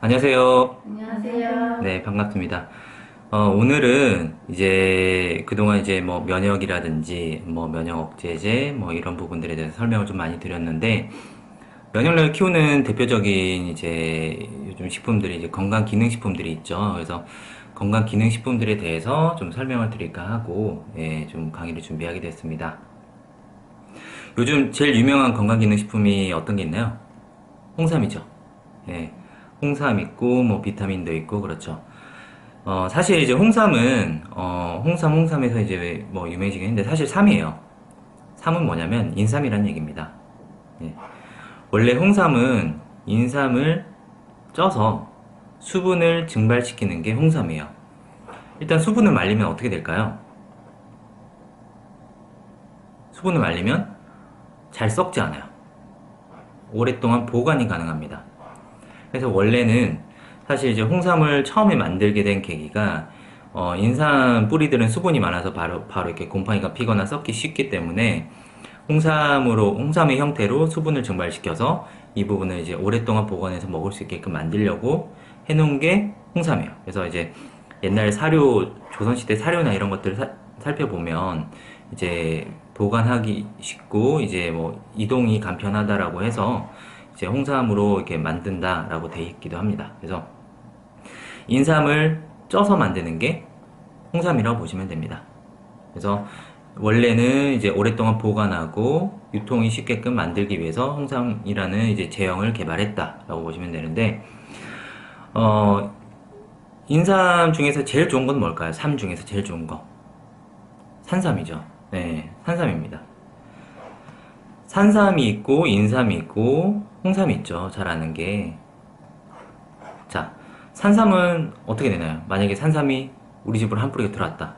안녕하세요. 안녕하세요. 네, 반갑습니다. 어, 오늘은 이제 그동안 이제 뭐 면역이라든지 뭐 면역 억제제 뭐 이런 부분들에 대해서 설명을 좀 많이 드렸는데 면역력을 키우는 대표적인 이제 요즘 식품들이 이제 건강 기능 식품들이 있죠. 그래서 건강 기능 식품들에 대해서 좀 설명을 드릴까 하고 예, 좀 강의를 준비하게 됐습니다. 요즘 제일 유명한 건강 기능 식품이 어떤 게 있나요? 홍삼이죠. 예. 홍삼 있고 뭐 비타민도 있고 그렇죠. 어, 사실 이제 홍삼은 어, 홍삼 홍삼에서 이제 왜뭐 유명해지긴 했는데 사실 삼이에요. 삼은 뭐냐면 인삼이라는 얘기입니다. 예. 원래 홍삼은 인삼을 쪄서 수분을 증발시키는 게 홍삼이에요. 일단 수분을 말리면 어떻게 될까요? 수분을 말리면 잘 썩지 않아요. 오랫동안 보관이 가능합니다. 그래서 원래는 사실 이제 홍삼을 처음에 만들게 된 계기가 어, 인삼 뿌리들은 수분이 많아서 바로 바로 이렇게 곰팡이가 피거나 썩기 쉽기 때문에 홍삼으로 홍삼의 형태로 수분을 증발시켜서 이 부분을 이제 오랫동안 보관해서 먹을 수 있게끔 만들려고 해놓은 게 홍삼이에요. 그래서 이제 옛날 사료 조선시대 사료나 이런 것들을 사- 살펴보면 이제 보관하기 쉽고 이제 뭐 이동이 간편하다라고 해서 이제 홍삼으로 이렇게 만든다라고 돼 있기도 합니다. 그래서 인삼을 쪄서 만드는 게 홍삼이라고 보시면 됩니다. 그래서 원래는 이제 오랫동안 보관하고 유통이 쉽게끔 만들기 위해서 홍삼이라는 이제 제형을 개발했다라고 보시면 되는데 어 인삼 중에서 제일 좋은 건 뭘까요? 삼 중에서 제일 좋은 거 산삼이죠. 네, 산삼입니다. 산삼이 있고 인삼이 있고 홍삼이 있죠. 잘 아는 게. 자, 산삼은 어떻게 되나요? 만약에 산삼이 우리 집으로 한 뿌리가 들어왔다.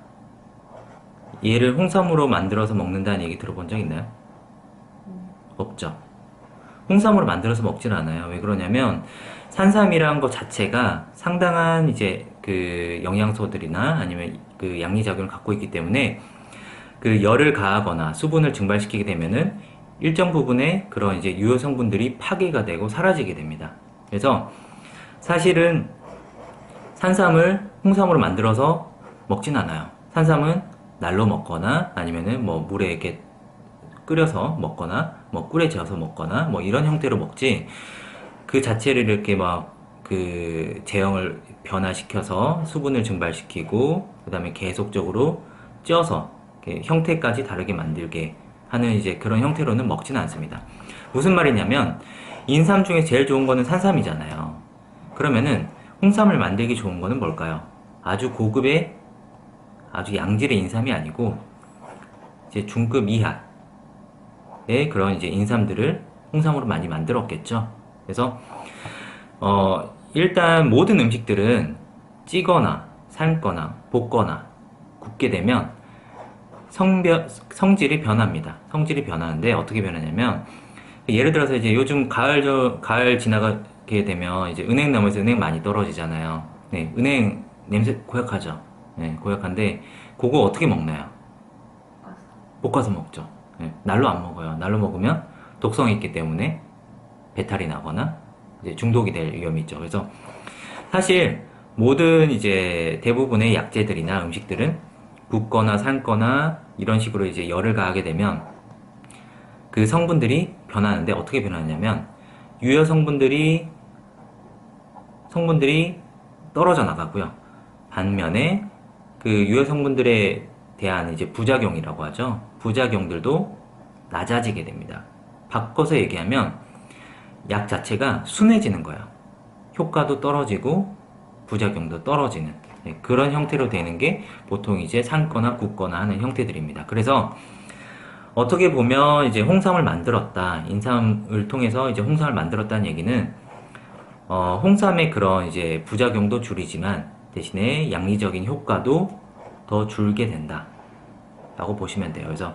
얘를 홍삼으로 만들어서 먹는다는 얘기 들어본 적 있나요? 없죠. 홍삼으로 만들어서 먹질 않아요. 왜 그러냐면 산삼이란 것 자체가 상당한 이제 그 영양소들이나 아니면 그 양리작용을 갖고 있기 때문에 그 열을 가하거나 수분을 증발시키게 되면은 일정 부분의 그런 이제 유효 성분들이 파괴가 되고 사라지게 됩니다. 그래서 사실은 산삼을 홍삼으로 만들어서 먹진 않아요. 산삼은 날로 먹거나 아니면은 뭐 물에 이렇게 끓여서 먹거나 뭐 꿀에 재워서 먹거나 뭐 이런 형태로 먹지 그 자체를 이렇게 막 그 제형을 변화시켜서 수분을 증발시키고 그 다음에 계속적으로 쪄서 형태까지 다르게 만들게 하는 이제 그런 형태로는 먹지는 않습니다. 무슨 말이냐면 인삼 중에 제일 좋은 거는 산삼이잖아요. 그러면은 홍삼을 만들기 좋은 거는 뭘까요? 아주 고급의 아주 양질의 인삼이 아니고 이제 중급 이하의 그런 이제 인삼들을 홍삼으로 많이 만들었겠죠. 그래서 어 일단 모든 음식들은 찌거나 삶거나 볶거나 굽게 되면 성별, 성질이 변합니다. 성질이 변하는데 어떻게 변하냐면 예를 들어서 이제 요즘 가을 저 가을 지나가게 되면 이제 은행 나무에서 은행 많이 떨어지잖아요. 네, 은행 냄새 고약하죠. 네, 고약한데 그거 어떻게 먹나요? 볶아서 먹죠. 네, 날로 안 먹어요. 날로 먹으면 독성이 있기 때문에 배탈이 나거나 이제 중독이 될 위험이 있죠. 그래서 사실 모든 이제 대부분의 약재들이나 음식들은 붓거나 삶거나 이런 식으로 이제 열을 가하게 되면 그 성분들이 변하는데 어떻게 변하냐면 유효 성분들이 성분들이 떨어져 나가고요. 반면에 그 유효 성분들에 대한 이제 부작용이라고 하죠. 부작용들도 낮아지게 됩니다. 바꿔서 얘기하면 약 자체가 순해지는 거예요. 효과도 떨어지고 부작용도 떨어지는 네, 그런 형태로 되는 게 보통 이제 삶거나 굽거나 하는 형태들입니다. 그래서 어떻게 보면 이제 홍삼을 만들었다, 인삼을 통해서 이제 홍삼을 만들었다는 얘기는 어, 홍삼의 그런 이제 부작용도 줄이지만 대신에 양리적인 효과도 더 줄게 된다. 라고 보시면 돼요. 그래서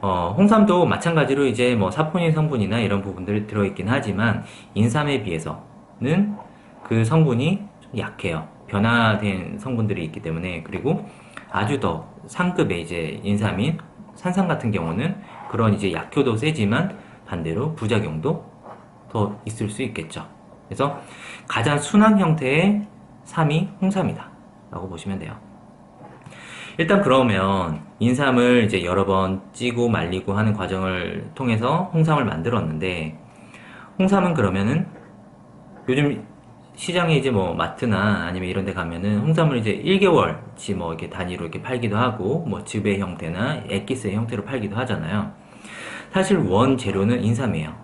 어, 홍삼도 마찬가지로 이제 뭐 사포닌 성분이나 이런 부분들이 들어있긴 하지만 인삼에 비해서는 그 성분이 좀 약해요. 변화된 성분들이 있기 때문에 그리고 아주 더 상급의 이제 인삼인 산삼 같은 경우는 그런 이제 약효도 세지만 반대로 부작용도 더 있을 수 있겠죠. 그래서 가장 순한 형태의 삼이 홍삼이다. 라고 보시면 돼요. 일단 그러면 인삼을 이제 여러 번 찌고 말리고 하는 과정을 통해서 홍삼을 만들었는데 홍삼은 그러면은 요즘 시장에 이제 뭐 마트나 아니면 이런 데 가면은 홍삼을 이제 1개월치 뭐 이렇게 단위로 이렇게 팔기도 하고 뭐 즙의 형태나 엑기스의 형태로 팔기도 하잖아요. 사실 원 재료는 인삼이에요.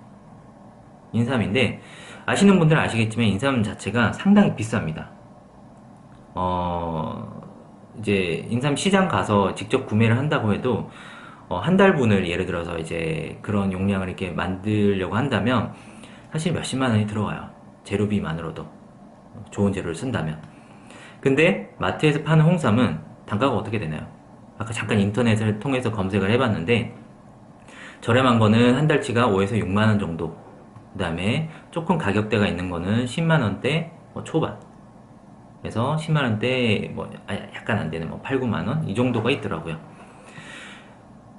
인삼인데 아시는 분들은 아시겠지만 인삼 자체가 상당히 비쌉니다. 어, 이제 인삼 시장 가서 직접 구매를 한다고 해도 어, 한 달분을 예를 들어서 이제 그런 용량을 이렇게 만들려고 한다면 사실 몇십만 원이 들어와요. 재료비만으로도. 좋은 재료를 쓴다면. 근데 마트에서 파는 홍삼은 단가가 어떻게 되나요? 아까 잠깐 인터넷을 통해서 검색을 해봤는데 저렴한 거는 한 달치가 5에서 6만 원 정도. 그 다음에 조금 가격대가 있는 거는 10만 원대 뭐 초반. 그래서 10만 원대 뭐 아, 약간 안 되는 뭐 8, 9만 원 이 정도가 있더라고요.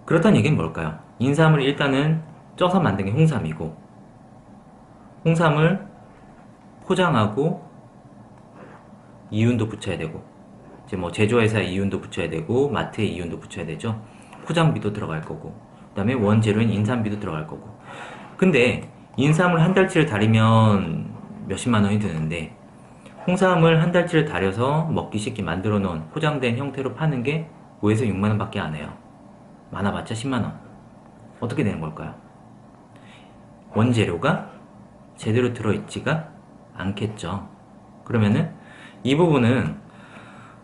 그렇다는 얘기는 뭘까요? 인삼을 일단은 쪄서 만든 게 홍삼이고 홍삼을 포장하고 이윤도 붙여야 되고 이제 뭐 제조회사 이윤도 붙여야 되고 마트에 이윤도 붙여야 되죠. 포장비도 들어갈 거고 그 다음에 원재료인 인삼비도 들어갈 거고. 근데 인삼을 한 달치를 달이면 몇십만 원이 드는데 홍삼을 한 달치를 달여서 먹기 쉽게 만들어 놓은 포장된 형태로 파는 게 5에서 6만 원 밖에 안 해요. 많아봤자 10만 원. 어떻게 되는 걸까요? 원재료가 제대로 들어있지가 않겠죠. 그러면은 이 부분은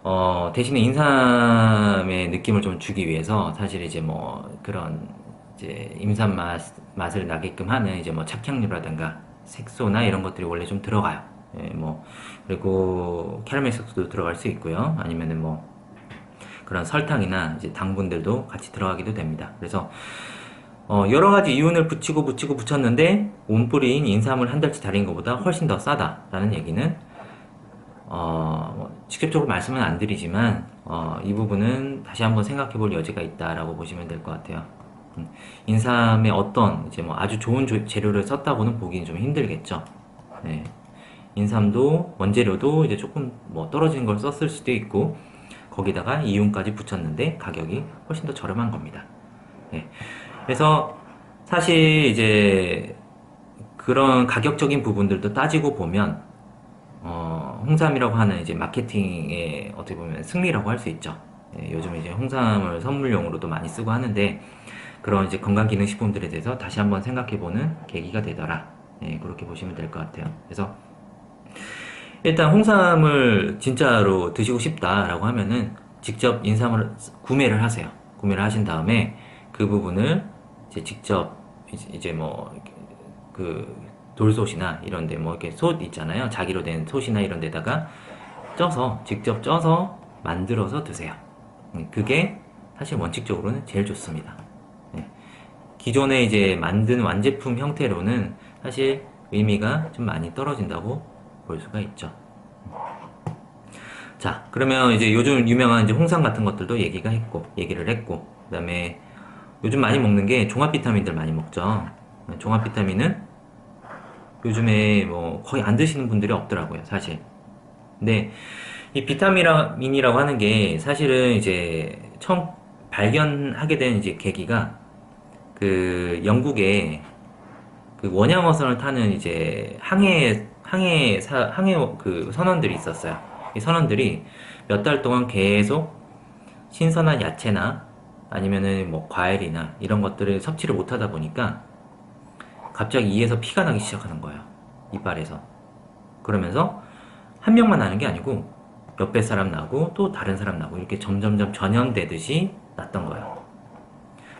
어, 대신에 인삼의 느낌을 좀 주기 위해서 사실 이제 뭐 그런 이제 인삼 맛, 맛을 나게끔 하는 이제 뭐 착향류라든가 색소나 이런 것들이 원래 좀 들어가요. 예, 뭐 그리고 캐러멜 색소도 들어갈 수 있고요. 아니면은 뭐 그런 설탕이나 이제 당분들도 같이 들어가기도 됩니다. 그래서 어, 여러 가지 이윤을 붙이고 붙이고 붙였는데 온뿌리인 인삼을 한 달치 달인 것보다 훨씬 더 싸다라는 얘기는 어, 뭐 직접적으로 말씀은 안 드리지만 어, 이 부분은 다시 한번 생각해 볼 여지가 있다라고 보시면 될 것 같아요. 음, 인삼의 어떤 이제 뭐 아주 좋은 조- 재료를 썼다고는 보기는 좀 힘들겠죠. 네. 인삼도 원재료도 이제 조금 뭐 떨어진 걸 썼을 수도 있고 거기다가 이윤까지 붙였는데 가격이 훨씬 더 저렴한 겁니다. 네. 그래서 사실 이제 그런 가격적인 부분들도 따지고 보면 어, 홍삼이라고 하는 이제 마케팅의 어떻게 보면 승리라고 할 수 있죠. 예, 요즘 이제 홍삼을 선물용으로도 많이 쓰고 하는데 그런 이제 건강기능식품들에 대해서 다시 한번 생각해보는 계기가 되더라. 예, 그렇게 보시면 될 것 같아요. 그래서 일단 홍삼을 진짜로 드시고 싶다라고 하면은 직접 인삼을 구매를 하세요. 구매를 하신 다음에 그 부분을 이제 직접 이제- 뭐 그 돌솥이나 이런 데 뭐 이렇게 솥 있잖아요. 자기로 된 솥이나 이런 데다가 쪄서 직접 쪄서 만들어서 드세요. 음, 그게 사실 원칙적으로는 제일 좋습니다. 네. 기존에 이제 만든 완제품 형태로는 사실 의미가 좀 많이 떨어진다고 볼 수가 있죠. 자, 그러면 이제 요즘 유명한 이제 홍삼 같은 것들도 얘기가 했고, 얘기를 했고, 그 다음에 요즘 많이 먹는 게 종합 비타민들 많이 먹죠. 종합 비타민은 요즘에 뭐 거의 안 드시는 분들이 없더라고요, 사실. 근데 이 비타민이라고 하는 게 사실은 이제 처음 발견하게 된 이제 계기가 그 영국에 그 원양어선을 타는 이제 항해 항해 사 항해 그 선원들이 있었어요. 이 선원들이 몇 달 동안 계속 신선한 야채나 아니면은 뭐 과일이나 이런 것들을 섭취를 못 하다 보니까 갑자기 이에서 피가 나기 시작하는 거예요. 이빨에서. 그러면서 한 명만 나는 게 아니고 옆에 사람 나고 또 다른 사람 나고 이렇게 점점점 전염되듯이 났던 거예요.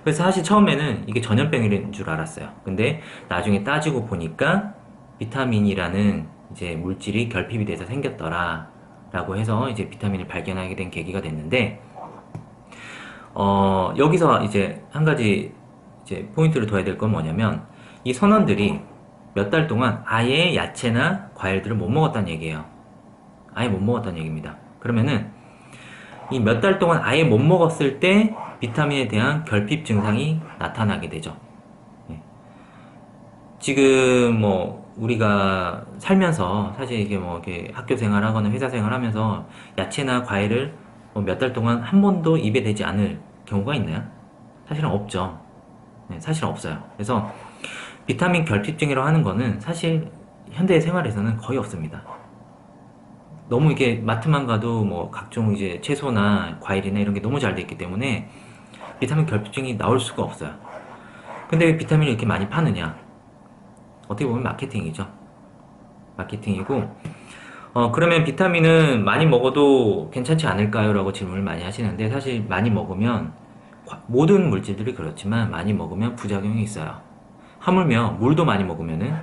그래서 사실 처음에는 이게 전염병인 줄 알았어요. 근데 나중에 따지고 보니까 비타민이라는 이제 물질이 결핍이 돼서 생겼더라. 라고 해서 이제 비타민을 발견하게 된 계기가 됐는데, 어, 여기서 이제 한 가지 이제 포인트를 둬야 될 건 뭐냐면, 이 선원들이 몇 달 동안 아예 야채나 과일들을 못 먹었다는 얘기예요. 아예 못 먹었다는 얘기입니다. 그러면은 이 몇 달 동안 아예 못 먹었을 때 비타민에 대한 결핍 증상이 나타나게 되죠. 예. 지금 뭐 우리가 살면서 사실 이게 뭐 이렇게 학교 생활하거나 회사 생활하면서 야채나 과일을 뭐 몇 달 동안 한 번도 입에 대지 않을 경우가 있나요? 사실은 없죠. 네, 사실은 없어요. 그래서 비타민 결핍증이라고 하는 거는 사실 현대 생활에서는 거의 없습니다. 너무 이게 마트만 가도 뭐 각종 이제 채소나 과일이나 이런 게 너무 잘 돼 있기 때문에 비타민 결핍증이 나올 수가 없어요. 근데 왜 비타민을 이렇게 많이 파느냐? 어떻게 보면 마케팅이죠. 마케팅이고, 어, 그러면 비타민은 많이 먹어도 괜찮지 않을까요? 라고 질문을 많이 하시는데, 사실 많이 먹으면, 과- 모든 물질들이 그렇지만 많이 먹으면 부작용이 있어요. 하물며 물도 많이 먹으면은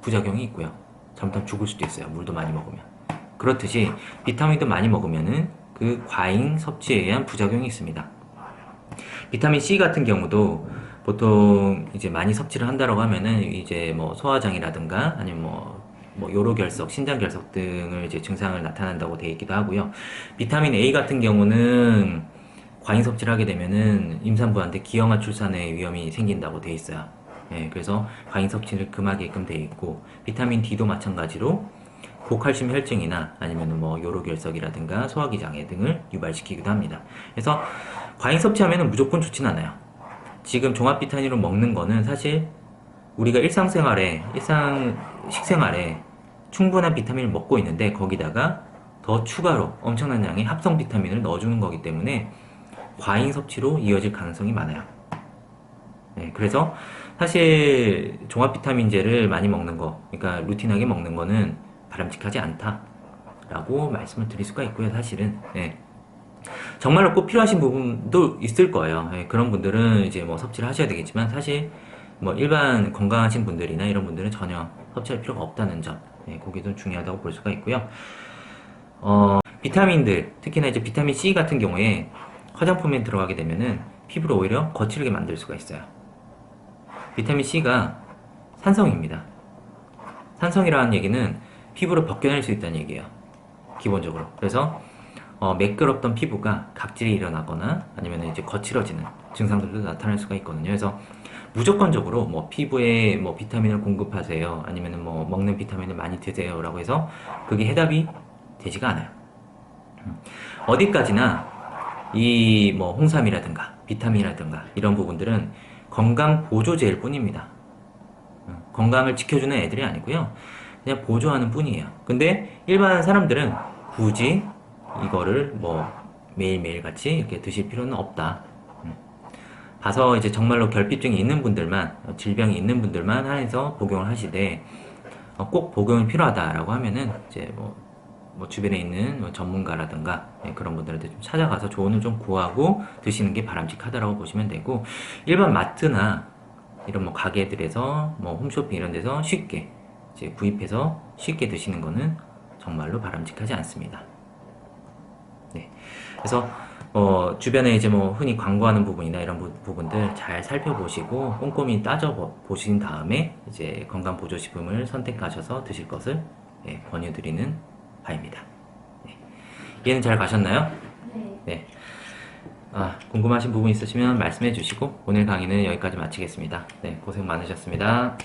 부작용이 있고요. 잘못하면 죽을 수도 있어요. 물도 많이 먹으면. 그렇듯이 비타민도 많이 먹으면은 그 과잉 섭취에 의한 부작용이 있습니다. 비타민 C 같은 경우도 보통 이제 많이 섭취를 한다라고 하면은 이제 뭐 소화장이라든가 아니면 뭐, 뭐 요로결석, 신장결석 등을 이제 증상을 나타난다고 되어 있기도 하고요. 비타민 A 같은 경우는 과잉 섭취를 하게 되면은 임산부한테 기형아 출산의 위험이 생긴다고 되어 있어요. 예, 그래서 과잉 섭취를 금하게끔 되어 있고 비타민 D도 마찬가지로 고칼슘 혈증이나 아니면 뭐 요로결석이라든가 소화기 장애 등을 유발시키기도 합니다. 그래서 과잉 섭취하면 무조건 좋진 않아요. 지금 종합 비타민으로 먹는 거는 사실 우리가 일상생활에 일상 식생활에 충분한 비타민을 먹고 있는데 거기다가 더 추가로 엄청난 양의 합성 비타민을 넣어주는 거기 때문에 과잉 섭취로 이어질 가능성이 많아요. 네, 그래서 사실 종합 비타민제를 많이 먹는 거, 그러니까 루틴하게 먹는 거는 바람직하지 않다라고 말씀을 드릴 수가 있고요. 사실은 네. 정말로 꼭 필요하신 부분도 있을 거예요. 예, 그런 분들은 이제 뭐 섭취를 하셔야 되겠지만 사실 뭐 일반 건강하신 분들이나 이런 분들은 전혀 섭취할 필요가 없다는 점, 예, 그게 좀 중요하다고 볼 수가 있고요. 어, 비타민들, 특히나 이제 비타민 C 같은 경우에 화장품에 들어가게 되면은 피부를 오히려 거칠게 만들 수가 있어요. 비타민 C가 산성입니다. 산성이라는 얘기는 피부를 벗겨낼 수 있다는 얘기예요. 기본적으로. 그래서 어, 매끄럽던 피부가 각질이 일어나거나 아니면 이제 거칠어지는 증상들도 나타날 수가 있거든요. 그래서 무조건적으로 뭐 피부에 뭐 비타민을 공급하세요. 아니면 뭐 먹는 비타민을 많이 드세요라고 해서 그게 해답이 되지가 않아요. 음. 어디까지나 이 뭐 홍삼이라든가 비타민이라든가 이런 부분들은 건강 보조제일 뿐입니다. 음, 건강을 지켜주는 애들이 아니고요. 그냥 보조하는 뿐이에요. 근데 일반 사람들은 굳이 이거를 뭐 매일매일 같이 이렇게 드실 필요는 없다. 음. 봐서 이제 정말로 결핍증이 있는 분들만, 어, 질병이 있는 분들만 해서 복용을 하시되, 어, 꼭 복용이 필요하다라고 하면은 이제 뭐, 뭐 주변에 있는 뭐 전문가라든가 예, 그런 분들한테 좀 찾아가서 조언을 좀 구하고 드시는 게 바람직하다라고 보시면 되고, 일반 마트나 이런 뭐 가게들에서 뭐 홈쇼핑 이런 데서 쉽게 이제 구입해서 쉽게 드시는 거는 정말로 바람직하지 않습니다. 네. 그래서 어, 주변에 이제 뭐 흔히 광고하는 부분이나 이런 부, 부분들 잘 살펴보시고 꼼꼼히 따져 보- 보신 다음에 이제 건강 보조식품을 선택하셔서 드실 것을 예, 권유드리는 바입니다. 네. 이해는 잘 가셨나요? 네. 네. 아, 궁금하신 부분 있으시면 말씀해 주시고 오늘 강의는 여기까지 마치겠습니다. 네, 고생 많으셨습니다.